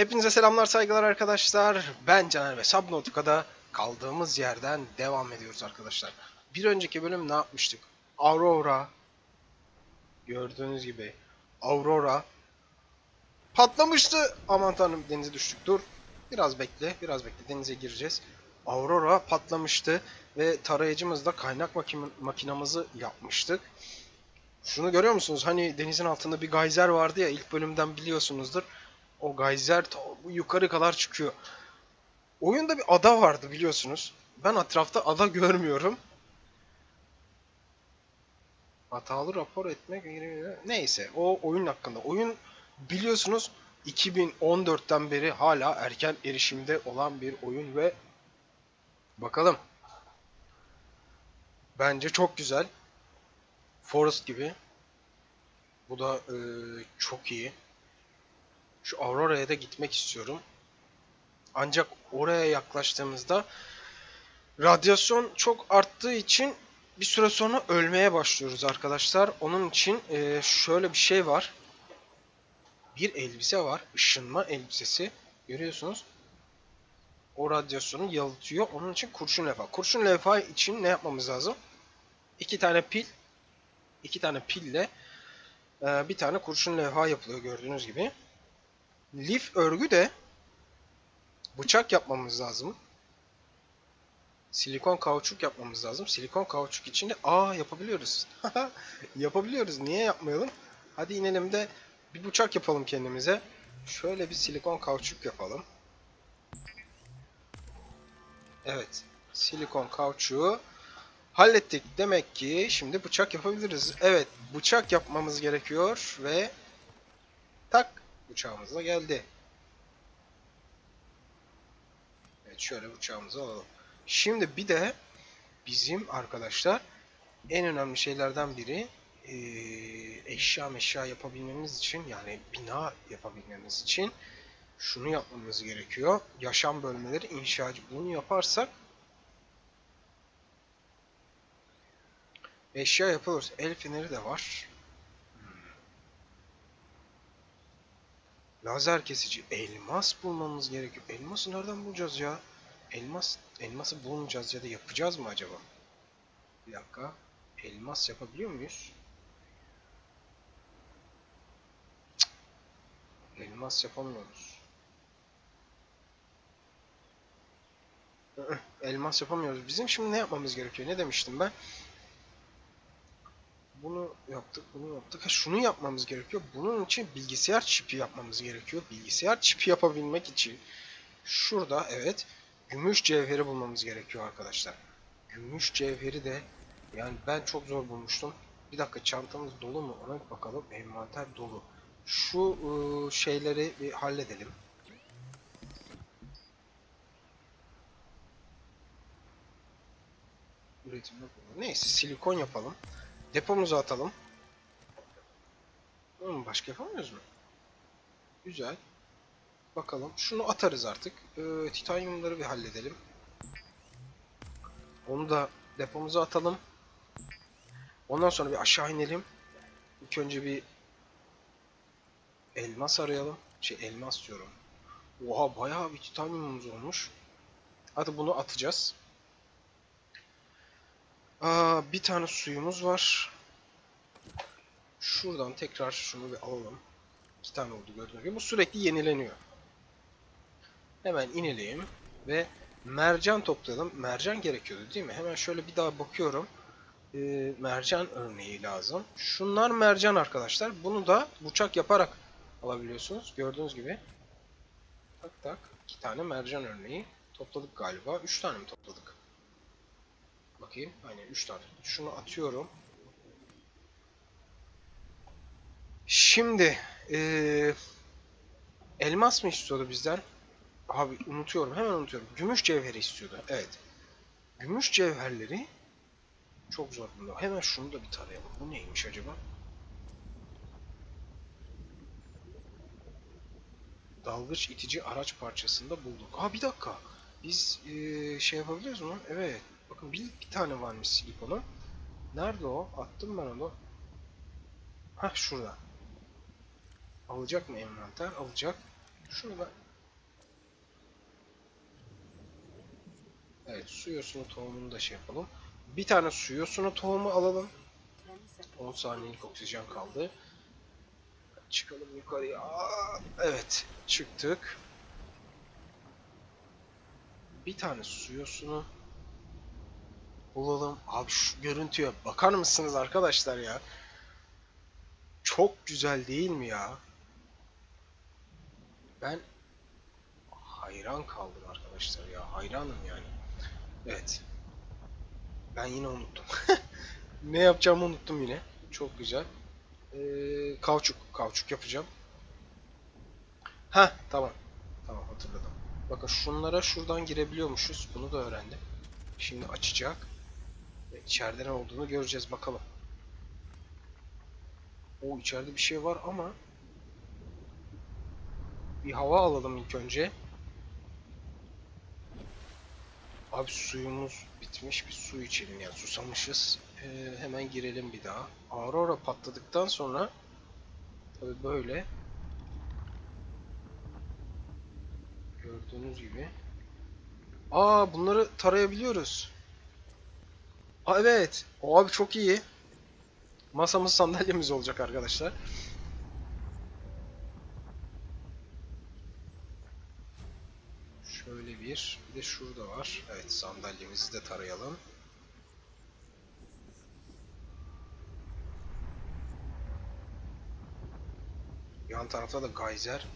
Hepinize selamlar saygılar arkadaşlar. Ben Caner ve Subnautica'da kaldığımız yerden devam ediyoruz arkadaşlar. Bir önceki bölüm ne yapmıştık? Aurora gördüğünüz gibi Aurora patlamıştı. Aman tanrım denize düştük. Dur. Biraz bekle. Biraz bekle. Denize gireceğiz. Aurora patlamıştı ve tarayıcımızda kaynak makin makinamızı yapmıştık. Şunu görüyor musunuz? Hani denizin altında bir gayzer vardı ya ilk bölümden biliyorsunuzdur. O gayzer ta yukarı kadar çıkıyor. Oyunda bir ada vardı biliyorsunuz. Ben etrafta ada görmüyorum. Hatalı rapor etmek neyse o oyun hakkında. Oyun biliyorsunuz 2014'ten beri hala erken erişimde olan bir oyun ve bakalım. Bence çok güzel. Forest gibi. Bu da e, çok iyi. Şu Aurora'ya da gitmek istiyorum. Ancak oraya yaklaştığımızda radyasyon çok arttığı için bir süre sonra ölmeye başlıyoruz arkadaşlar. Onun için e, şöyle bir şey var. Bir elbise var. Işınma elbisesi. Görüyorsunuz. O radyasyonu yalıtıyor. Onun için kurşun levha. Kurşun levha için ne yapmamız lazım? İki tane pil. iki tane pille e, bir tane kurşun levha yapılıyor gördüğünüz gibi. Lif örgü de bıçak yapmamız lazım. Silikon kauçuk yapmamız lazım. Silikon kauçuk için de aa yapabiliyoruz. yapabiliyoruz. Niye yapmayalım? Hadi inelim de bir bıçak yapalım kendimize. Şöyle bir silikon kauçuk yapalım. Evet. Silikon kauçuğu hallettik. Demek ki şimdi bıçak yapabiliriz. Evet. Bıçak yapmamız gerekiyor ve tak bıçağımız da geldi. Evet şöyle bıçağımızı alalım. Şimdi bir de bizim arkadaşlar en önemli şeylerden biri eee, eşya meşya yapabilmemiz için yani bina yapabilmemiz için şunu yapmamız gerekiyor. Yaşam bölmeleri inşacı. Bunu yaparsak eşya yapılır. El feneri de var. Lazer kesici. Elmas bulmamız gerekiyor. Elması nereden bulacağız ya? Elmas, elması bulmayacağız ya da yapacağız mı acaba? Bir dakika. Elmas yapabiliyor muyuz? Cık. Elmas yapamıyoruz. Elmas yapamıyoruz. Bizim şimdi ne yapmamız gerekiyor? Ne demiştim ben? Bunu yaptık, bunu yaptık. Ha, şunu yapmamız gerekiyor. Bunun için bilgisayar çipi yapmamız gerekiyor. Bilgisayar çipi yapabilmek için şurada evet gümüş cevheri bulmamız gerekiyor arkadaşlar. Gümüş cevheri de yani ben çok zor bulmuştum. Bir dakika çantamız dolu mu? Ona bir bakalım. Envanter dolu. Şu ıı, şeyleri bir halledelim. Üretim yok. Neyse silikon yapalım. Depomuza atalım. Başka yapamıyoruz mu? Güzel. Bakalım. Şunu atarız artık. Ee, titanyumları bir halledelim. Onu da depomuza atalım. Ondan sonra bir aşağı inelim. İlk önce bir elmas arayalım. Şey elmas diyorum. Oha bayağı bir titanyumumuz olmuş. Hadi bunu atacağız. Aa, bir tane suyumuz var. Şuradan tekrar şunu bir alalım. İki tane oldu gördüğünüz gibi. Bu sürekli yenileniyor. Hemen inelim ve mercan toplayalım. Mercan gerekiyordu değil mi? Hemen şöyle bir daha bakıyorum. Ee, mercan örneği lazım. Şunlar mercan arkadaşlar. Bunu da bıçak yaparak alabiliyorsunuz. Gördüğünüz gibi. Tak tak. iki tane mercan örneği topladık galiba. Üç tane mi topladık? Bakayım. Aynen 3 tane. Şunu atıyorum. Şimdi eee, elmas mı istiyordu bizden? Abi unutuyorum. Hemen unutuyorum. Gümüş cevheri istiyordu. Evet. Gümüş cevherleri çok zor bunda. Hemen şunu da bir tarayalım. Bu neymiş acaba? Dalgıç itici araç parçasında bulduk. Aa bir dakika. Biz eee, şey yapabiliyoruz mu? Evet. Bakın bir iki tane varmış ikonu. Nerede o? Attım ben onu. Hah şurada. Alacak mı envanter? Alacak. Şunu ben... Evet su yosunu tohumunu da şey yapalım. Bir tane su yosunu tohumu alalım. 10 saniyelik oksijen kaldı. Çıkalım yukarıya. Aa, evet çıktık. Bir tane su yosunu bulalım. Abi şu görüntüye bakar mısınız arkadaşlar ya? Çok güzel değil mi ya? Ben hayran kaldım arkadaşlar ya. Hayranım yani. Evet. Ben yine unuttum. ne yapacağımı unuttum yine. Çok güzel. Ee, kauçuk. Kauçuk yapacağım. Ha tamam. Tamam hatırladım. Bakın şunlara şuradan girebiliyormuşuz. Bunu da öğrendim. Şimdi açacak. İçeride ne olduğunu göreceğiz bakalım. O içeride bir şey var ama bir hava alalım ilk önce. Abi suyumuz bitmiş. Bir su içelim ya. Susamışız. Ee, hemen girelim bir daha. Aurora patladıktan sonra tabi böyle gördüğünüz gibi Aa bunları tarayabiliyoruz. Aa evet. Abi çok iyi. Masamız sandalyemiz olacak arkadaşlar. Şöyle bir. Bir de şurada var. Evet sandalyemizi de tarayalım. Yan tarafta da gayzer.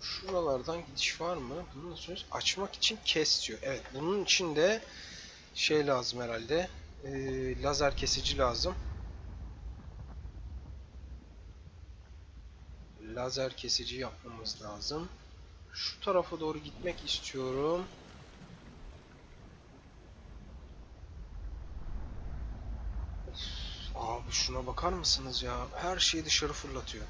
Şuralardan gidiş var mı? Bunu söylüyoruz? Açmak için kes diyor. Evet bunun için de şey lazım herhalde. Ee, lazer kesici lazım. Lazer kesici yapmamız lazım. Şu tarafa doğru gitmek istiyorum. Of, abi şuna bakar mısınız ya? Her şeyi dışarı fırlatıyor.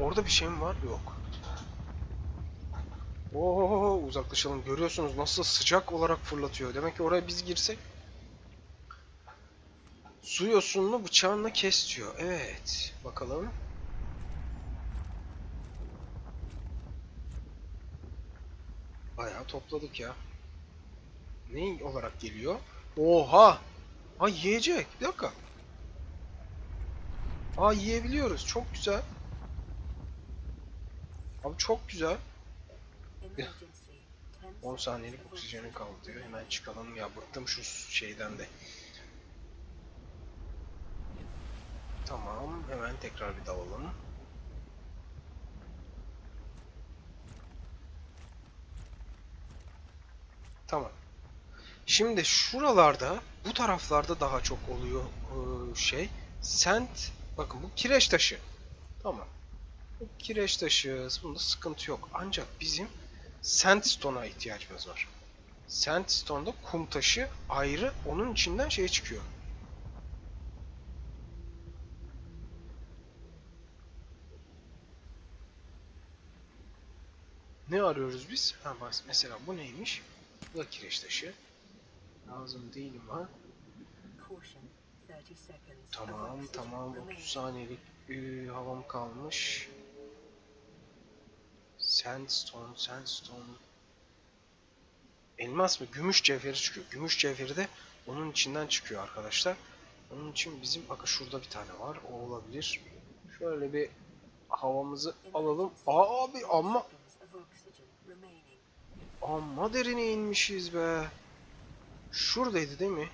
Orada bir şey mi var? Yok. Oo uzaklaşalım. Görüyorsunuz nasıl sıcak olarak fırlatıyor. Demek ki oraya biz girsek su yosununu bıçağınla kes diyor. Evet. Bakalım. Bayağı topladık ya. Ne olarak geliyor? Oha! Ay yiyecek. Bir dakika. Aa yiyebiliyoruz. Çok güzel. Abi çok güzel. 10 saniyelik oksijenin kaldı diyor. Hemen çıkalım ya bıktım şu şeyden de. Tamam hemen tekrar bir dalalım. Tamam. Şimdi şuralarda bu taraflarda daha çok oluyor e, şey. Sent bakın bu kireç taşı. Tamam. Kireç taşı bunda sıkıntı yok. Ancak bizim sandstone'a ihtiyacımız var. Sandstone'da kum taşı ayrı onun içinden şey çıkıyor. Ne arıyoruz biz? Ha bak mesela bu neymiş? Bu da kireç taşı. Lazım değil mi? Tamam tamam 30 saniyelik e, havam kalmış. Sandstone, sandstone. Elmas mı? Gümüş cevheri çıkıyor. Gümüş cevheri de onun içinden çıkıyor arkadaşlar. Onun için bizim bakın şurada bir tane var. O olabilir. Şöyle bir havamızı alalım. Aa, abi amma amma derine inmişiz be. Şuradaydı değil mi?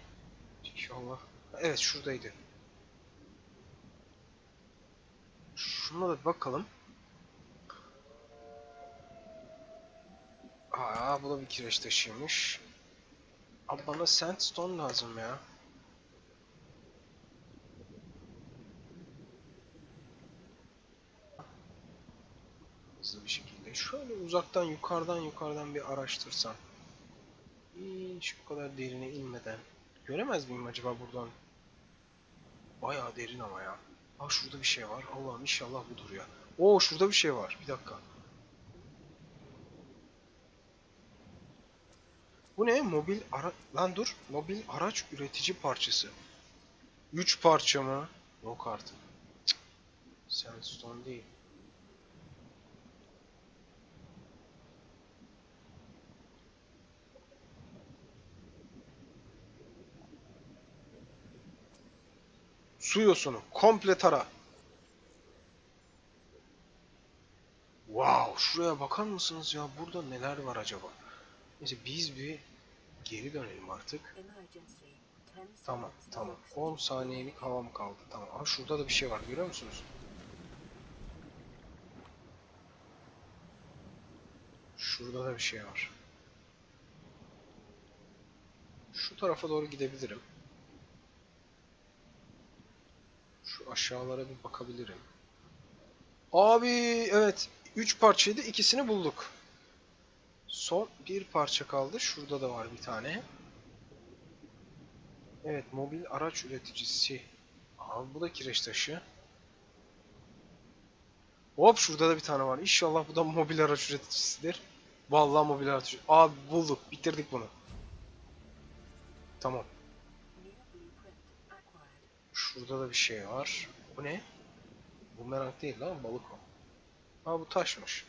İnşallah. Evet şuradaydı. Şuna da bakalım. Aa bu da bir kireç taşıymış. Abi bana sandstone lazım ya. Hızlı bir şekilde. Şöyle uzaktan yukarıdan yukarıdan bir araştırsam. Hiç bu kadar derine inmeden. Göremez miyim acaba buradan? Bayağı derin ama ya. Aa şurada bir şey var. Allah'ım inşallah budur ya. Oo şurada bir şey var. Bir dakika. Bu ne? Mobil ara... Lan dur. Mobil araç üretici parçası. 3 parça mı? Yok artık. Cık. Sandstone değil. Su yosunu. Komple tara. Wow. Şuraya bakar mısınız ya? Burada neler var acaba? Neyse biz bir geri dönelim artık. Emergency. 10 Tamam, tamam. of 10 oxygen. saniyelik havam kaldı. Tamam. Ama şurada da bir şey var. Görüyor musunuz? Şurada da bir şey var. Şu tarafa doğru gidebilirim. Şu aşağılara bir bakabilirim. Abi evet. 3 parçaydı. ikisini bulduk. Son bir parça kaldı. Şurada da var bir tane. Evet, mobil araç üreticisi. Abi bu da kireç taşı. Hop şurada da bir tane var. İnşallah bu da mobil araç üreticisidir. Vallahi mobil araç. Abi bulduk, bitirdik bunu. Tamam. Şurada da bir şey var. Bu ne? Bu merak değil lan, balık o. Ha bu taşmış.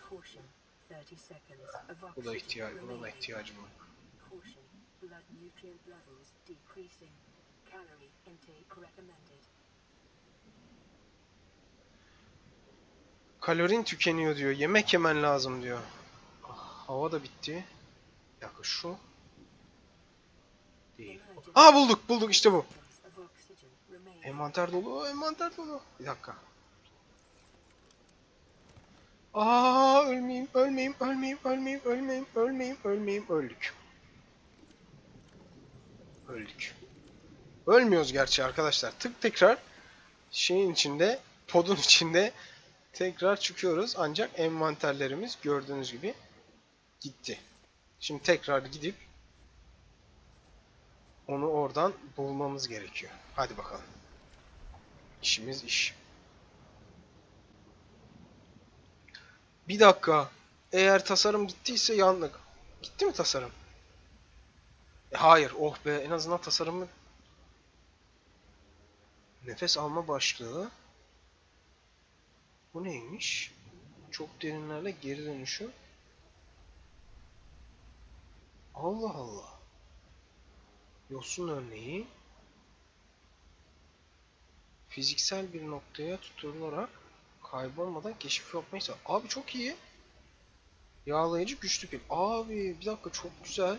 Caution. 30 seconds of Bu da ihtiyaç, buna da ihtiyacım var. Caution. Blood nutrient levels decreasing. Calorie intake recommended. Kalorin tükeniyor diyor. Yemek yemen lazım diyor. Ah, hava da bitti. Dakika şu. Değil. Aa bulduk bulduk işte bu. Envanter dolu, envanter dolu. Bir dakika. Aa ölmeyeyim, ölmeyeyim, ölmeyeyim, ölmeyeyim, ölmeyeyim, ölmeyeyim, ölmeyeyim, öldük. Öldük. Ölmüyoruz gerçi arkadaşlar. Tık tekrar şeyin içinde, podun içinde tekrar çıkıyoruz. Ancak envanterlerimiz gördüğünüz gibi gitti. Şimdi tekrar gidip onu oradan bulmamız gerekiyor. Hadi bakalım. İşimiz iş. Bir dakika. Eğer tasarım gittiyse yandık. Gitti mi tasarım? E, hayır. Oh be. En azından tasarımı... Nefes alma başlığı. Bu neymiş? Çok derinlerle geri dönüşüm. Allah Allah. Yosun örneği fiziksel bir noktaya tutularak kaybolmadan keşif yapmayı Abi çok iyi. Yağlayıcı güçlü pil. Abi bir dakika çok güzel.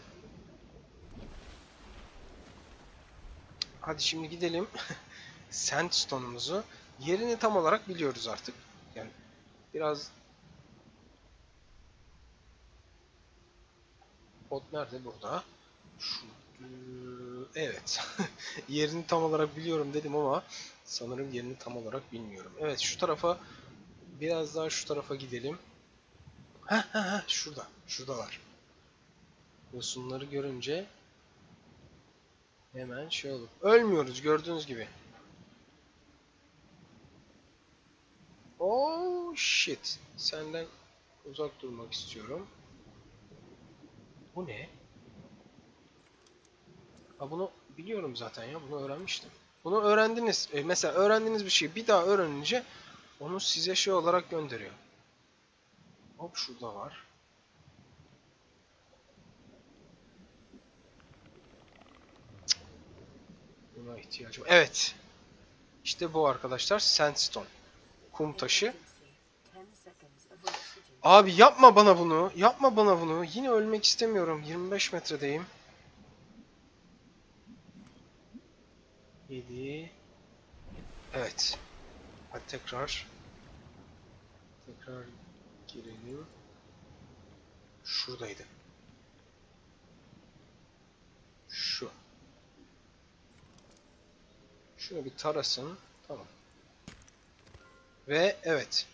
Hadi şimdi gidelim. Sandstone'umuzu yerini tam olarak biliyoruz artık. Yani biraz Pot nerede? Burada. Şu... Evet. yerini tam olarak biliyorum dedim ama sanırım yerini tam olarak bilmiyorum. Evet şu tarafa biraz daha şu tarafa gidelim. Heh heh heh şurada. Şuradalar. Yosunları görünce hemen şey olur. Ölmüyoruz gördüğünüz gibi. Oh shit. Senden uzak durmak istiyorum. Bu ne? Ha bunu biliyorum zaten ya. Bunu öğrenmiştim. Bunu öğrendiniz. E, mesela öğrendiğiniz bir şeyi bir daha öğrenince onu size şey olarak gönderiyor. Hop şurada var. Buna ihtiyacım. Evet. İşte bu arkadaşlar sandstone. Kum taşı. Emergency. 10 seconds of oxygen. Abi yapma bana bunu. Yapma bana bunu. Yine ölmek istemiyorum. 25 metredeyim. 7 Evet. Hadi tekrar. Tekrar girelim. Şuradaydı. Şu. Şunu bir tarasın. Tamam. Ve evet.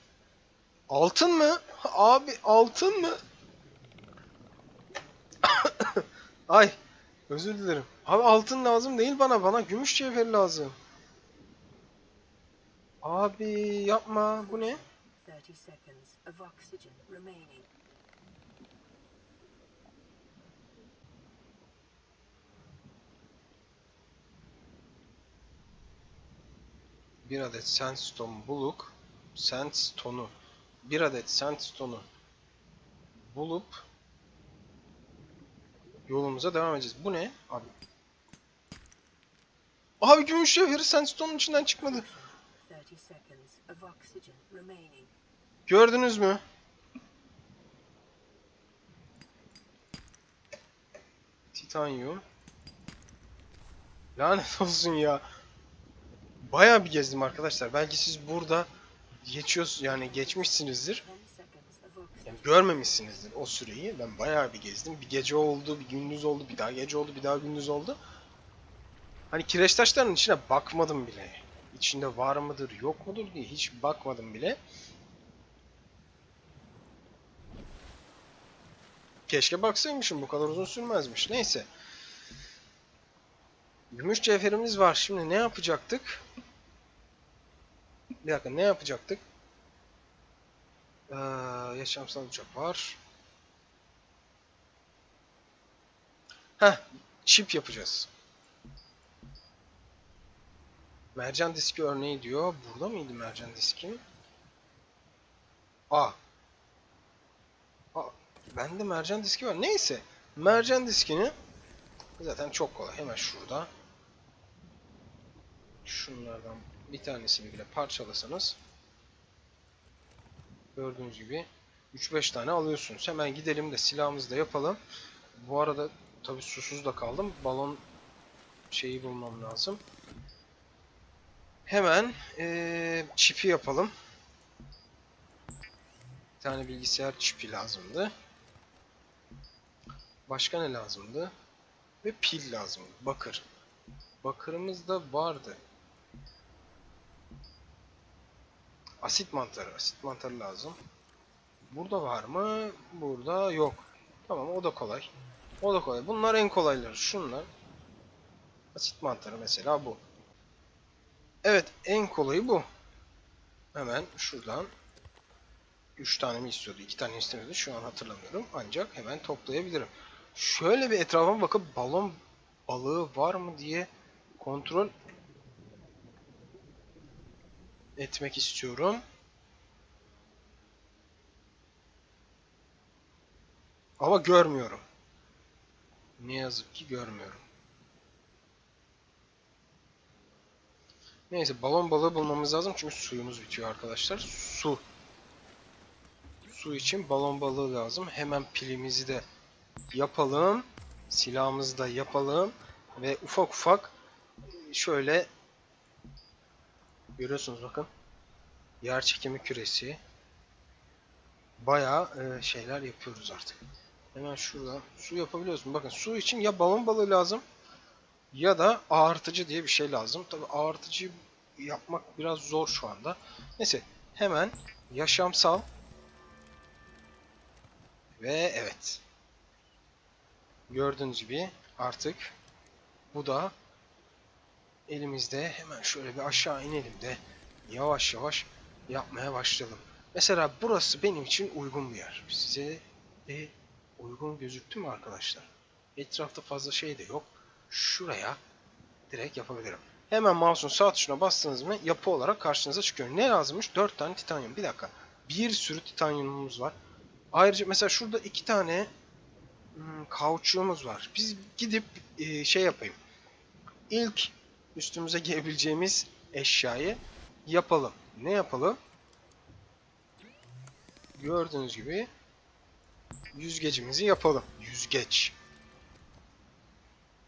Altın mı? Abi altın mı? Ay. Özür dilerim. Abi altın lazım değil bana. Bana gümüş cevheri lazım. Abi yapma. Bu ne? 30 seconds of oxygen remaining. Bir adet sandstone buluk. Sandstone'u. Bir adet sandstone'u bulup yolumuza devam edeceğiz. Bu ne? Abi. Abi gümüş cevheri sandstone'un içinden çıkmadı. Gördünüz mü? Titanyum. Lanet olsun ya. Bayağı bir gezdim arkadaşlar. Belki siz burada geçiyorsunuz yani geçmişsinizdir. 10 seconds of oxygen. Yani görmemişsinizdir o süreyi. Ben bayağı bir gezdim. Bir gece oldu, bir gündüz oldu, bir daha gece oldu, bir daha gündüz oldu. Hani kireç taşlarının içine bakmadım bile. İçinde var mıdır, yok mudur diye hiç bakmadım bile. Keşke baksaymışım bu kadar uzun sürmezmiş. Neyse. Gümüş cevherimiz var. Şimdi ne yapacaktık? Bir dakika ne yapacaktık? Ee, yaşamsal uçak var. Heh, çip yapacağız. Mercan diski örneği diyor. Burada mıydı mercan diskim? Aa. Aa, bende mercan diski var. Neyse. Mercan diskini zaten çok kolay. Hemen şurada. Şunlardan bir tanesini bile parçalasanız Gördüğünüz gibi 3-5 tane alıyorsunuz. Hemen gidelim de silahımızı da yapalım. Bu arada tabi susuz da kaldım. Balon şeyi bulmam lazım. Hemen eee çipi yapalım. Bir tane bilgisayar çipi lazımdı. Başka ne lazımdı? Ve pil lazım. Bakır. Bakırımız da vardı. Asit mantarı. Asit mantarı lazım. Burada var mı? Burada yok. Tamam o da kolay. O da kolay. Bunlar en kolayları. Şunlar. Asit mantarı mesela bu. Evet en kolayı bu. Hemen şuradan 3 tane mi istiyordu? 2 tane istemiyordu. Şu an hatırlamıyorum. Ancak hemen toplayabilirim. Şöyle bir etrafa bakıp balon balığı var mı diye kontrol etmek istiyorum. Ama görmüyorum. Ne yazık ki görmüyorum. Neyse balon balığı bulmamız lazım çünkü suyumuz bitiyor arkadaşlar. Su. Su için balon balığı lazım. Hemen pilimizi de yapalım. Silahımızı da yapalım. Ve ufak ufak şöyle Görüyorsunuz bakın. Yer çekimi küresi. Bayağı e, şeyler yapıyoruz artık. Hemen şuradan su yapabiliyorsun. Bakın su için ya balon balığı lazım ya da ağırtıcı diye bir şey lazım. Tabi ağırtıcı yapmak biraz zor şu anda. Neyse hemen yaşamsal ve evet. Gördüğünüz gibi artık bu da elimizde hemen şöyle bir aşağı inelim de yavaş yavaş yapmaya başlayalım. Mesela burası benim için uygun bir yer. Size de uygun gözüktü mü arkadaşlar? Etrafta fazla şey de yok. Şuraya direkt yapabilirim. Hemen mouse'un sağ tuşuna bastınız mı yapı olarak karşınıza çıkıyor. Ne lazımmış? 4 tane titanyum. Bir dakika. Bir sürü titanyumumuz var. Ayrıca mesela şurada 2 tane hmm, kauçuğumuz var. Biz gidip e, şey yapayım. İlk üstümüze giyebileceğimiz eşyayı yapalım. Ne yapalım? Gördüğünüz gibi yüzgecimizi yapalım. Yüzgeç.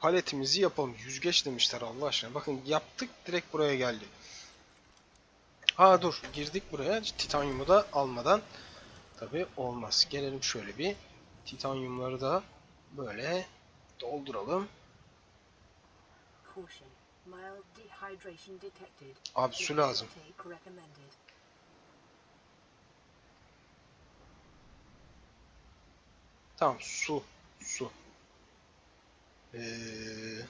Paletimizi yapalım. Yüzgeç demişler Allah aşkına. Bakın yaptık direkt buraya geldi. Ha dur girdik buraya. Titanyumu da almadan tabi olmaz. Gelelim şöyle bir titanyumları da böyle dolduralım. Abi su lazım. Tamam su. Su. Ee,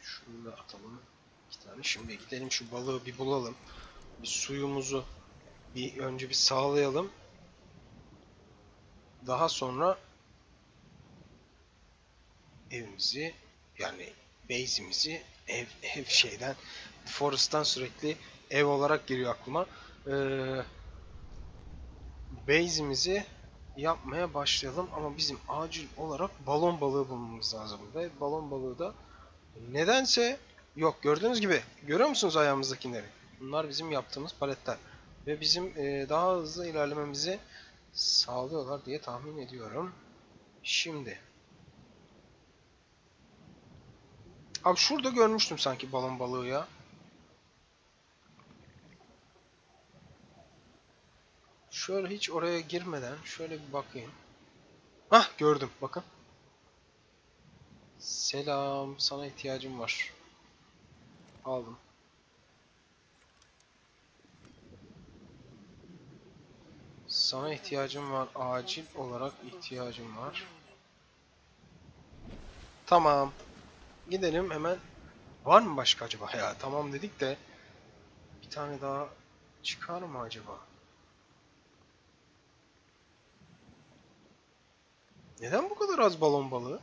şunu da atalım. İki tane. Şimdi gidelim şu balığı bir bulalım. Bir suyumuzu bir önce bir sağlayalım. Daha sonra evimizi yani base'imizi ev ev şeyden Forest'tan sürekli ev olarak geliyor aklıma. Ee, base'imizi yapmaya başlayalım ama bizim acil olarak balon balığı bulmamız lazım ve balon balığı da nedense Yok gördüğünüz gibi. Görüyor musunuz ayağımızdakileri? Bunlar bizim yaptığımız paletler. Ve bizim e, daha hızlı ilerlememizi sağlıyorlar diye tahmin ediyorum. Şimdi. Abi şurada görmüştüm sanki balon balığı ya. Şöyle hiç oraya girmeden şöyle bir bakayım. Hah gördüm bakın. Selam sana ihtiyacım var. Aldım. Sana ihtiyacım var. Acil olarak ihtiyacım var. Tamam. Gidelim hemen. Var mı başka acaba ya? Tamam dedik de bir tane daha çıkar mı acaba? Neden bu kadar az balon balığı?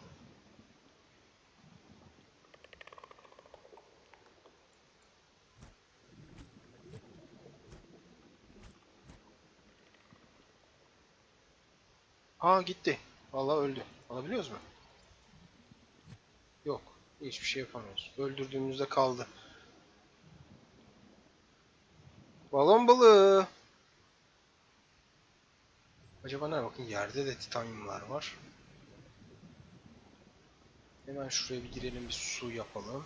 Aa gitti. Vallahi öldü. Alabiliyoruz mu? Yok. Hiçbir şey yapamıyoruz. Öldürdüğümüzde kaldı. Balon balığı. Acaba ne? Bakın yerde de titanyumlar var. Hemen şuraya bir girelim bir su yapalım.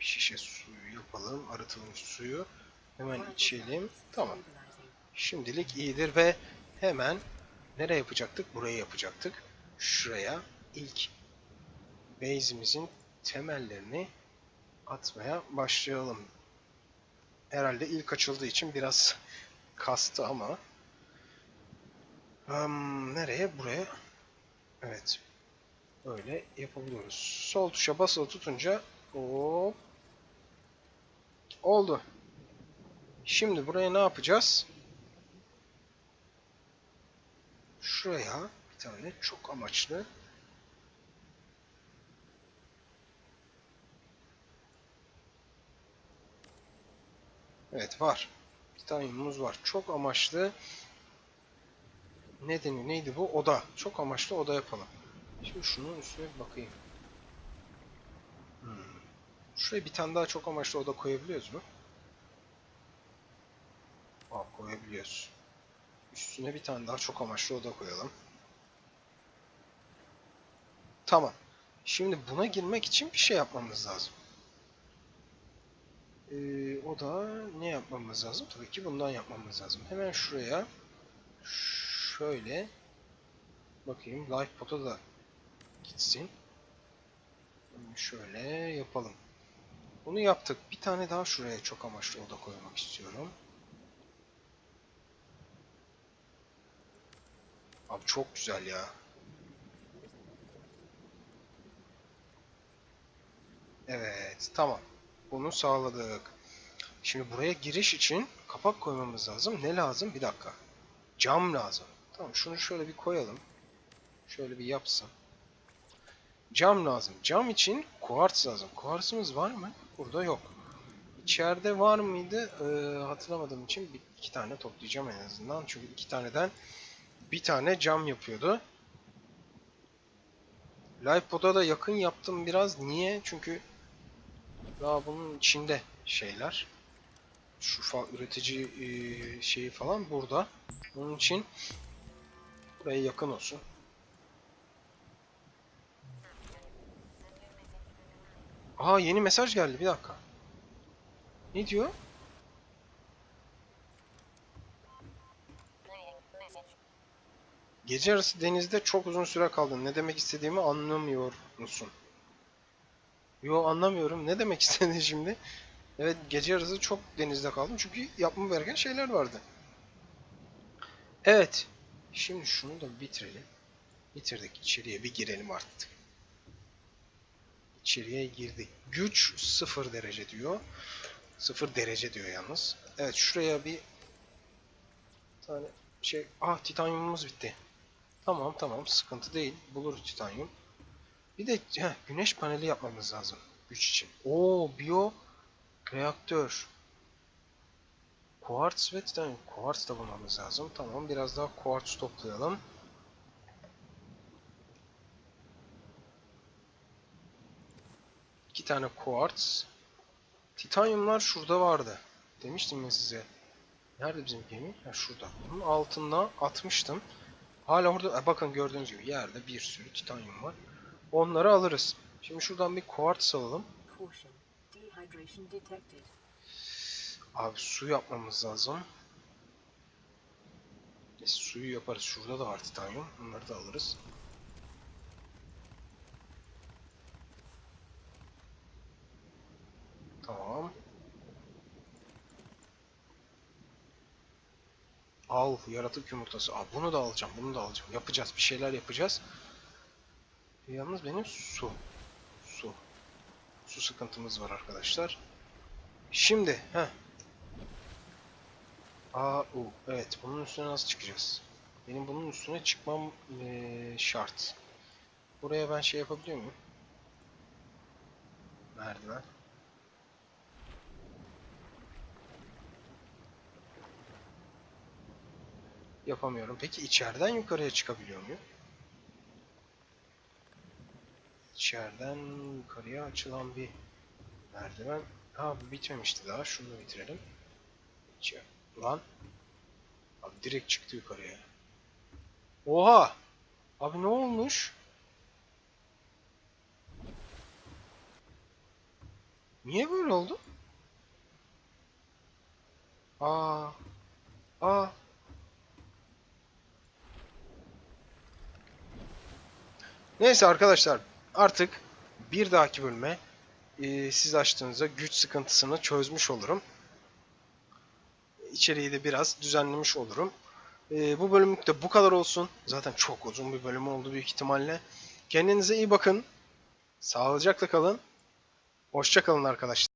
Bir şişe suyu yapalım. Arıtılmış suyu. Hemen içelim. Tamam. Şimdilik iyidir ve hemen nereye yapacaktık? Buraya yapacaktık. Şuraya ilk base'imizin temellerini atmaya başlayalım. Herhalde ilk açıldığı için biraz kastı ama Hmm, nereye? Buraya. Evet. Böyle yapabiliyoruz. Sol tuşa basılı tutunca hop oldu. Şimdi buraya ne yapacağız? Şuraya bir tane çok amaçlı Evet var. Titanyumumuz var. Çok amaçlı nedeni neydi bu? Oda. Çok amaçlı oda yapalım. Şimdi şunun üstüne bir bakayım. Hmm. Şuraya bir tane daha çok amaçlı oda koyabiliyoruz mu? Aa, koyabiliyoruz. Üstüne bir tane daha çok amaçlı oda koyalım. Tamam. Şimdi buna girmek için bir şey yapmamız lazım. Ee, o da ne yapmamız lazım? Tabii ki bundan yapmamız lazım. Hemen şuraya şöyle bakayım life pot'a da gitsin. Şöyle yapalım. Bunu yaptık. Bir tane daha şuraya çok amaçlı oda koymak istiyorum. Abi çok güzel ya. Evet, tamam. Bunu sağladık. Şimdi buraya giriş için kapak koymamız lazım. Ne lazım? Bir dakika. Cam lazım. Tamam şunu şöyle bir koyalım. Şöyle bir yapsın. Cam lazım. Cam için kuarts lazım. Kuartsımız var mı? Burada yok. İçeride var mıydı? Ee, hatırlamadığım için bir, iki tane toplayacağım en azından. Çünkü iki taneden bir tane cam yapıyordu. LivePod'a da yakın yaptım biraz. Niye? Çünkü daha bunun içinde şeyler. Şu fa üretici e, şeyi falan burada. Onun için buraya yakın olsun. Aa yeni mesaj geldi. Bir dakika. Ne diyor? Gece yarısı denizde çok uzun süre kaldın. Ne demek istediğimi anlamıyor musun? Yo anlamıyorum. Ne demek istedin şimdi? Evet gece yarısı çok denizde kaldım çünkü yapmam gereken şeyler vardı. Evet. Şimdi şunu da bitirelim. Bitirdik. İçeriye bir girelim artık. İçeriye girdik. Güç 0 derece diyor. 0 derece diyor yalnız. Evet şuraya bir tane şey... Ah titanyumumuz bitti. Tamam tamam sıkıntı değil. Buluruz titanyum. Bir de heh, güneş paneli yapmamız lazım. Güç için. Oo biyo reaktör. Quartz ve titanyum. Quartz da bulmamız lazım. Tamam biraz daha quartz toplayalım. İki tane quartz. Titanyumlar şurada vardı. Demiştim ya size. Nerede bizim gemi? Ha, şurada. Bunun altında atmıştım. Hala orada. E, bakın gördüğünüz gibi yerde bir sürü titanyum var. Onları alırız. Şimdi şuradan bir quartz alalım. Caution. Dehydration detected. Abi su yapmamız lazım. E, suyu yaparız. Şurada da var titanyum. Bunları da alırız. Tamam. Al yaratık yumurtası. Aa, bunu da alacağım. Bunu da alacağım. Yapacağız. Bir şeyler yapacağız. E, yalnız benim su. Su. Su sıkıntımız var arkadaşlar. Şimdi. Heh. Aa, u. Evet. Bunun üstüne nasıl çıkacağız? Benim bunun üstüne çıkmam eee, şart. Buraya ben şey yapabiliyor muyum? Merdiven. Yapamıyorum. Peki içeriden yukarıya çıkabiliyor muyum? İçeriden yukarıya açılan bir merdiven. Ha bu bitmemişti daha. Şunu bitirelim. İçe- Lan. Abi direkt çıktı yukarıya. Oha! Abi ne olmuş? Niye böyle oldu? Aa. Aa. Neyse arkadaşlar artık bir dahaki bölüme e, siz açtığınızda güç sıkıntısını çözmüş olurum. İçeriği de biraz düzenlemiş olurum. E, bu bölümlük de bu kadar olsun. Zaten çok uzun bir bölüm oldu büyük ihtimalle. Kendinize iyi bakın. Sağlıcakla kalın. Hoşça kalın arkadaşlar.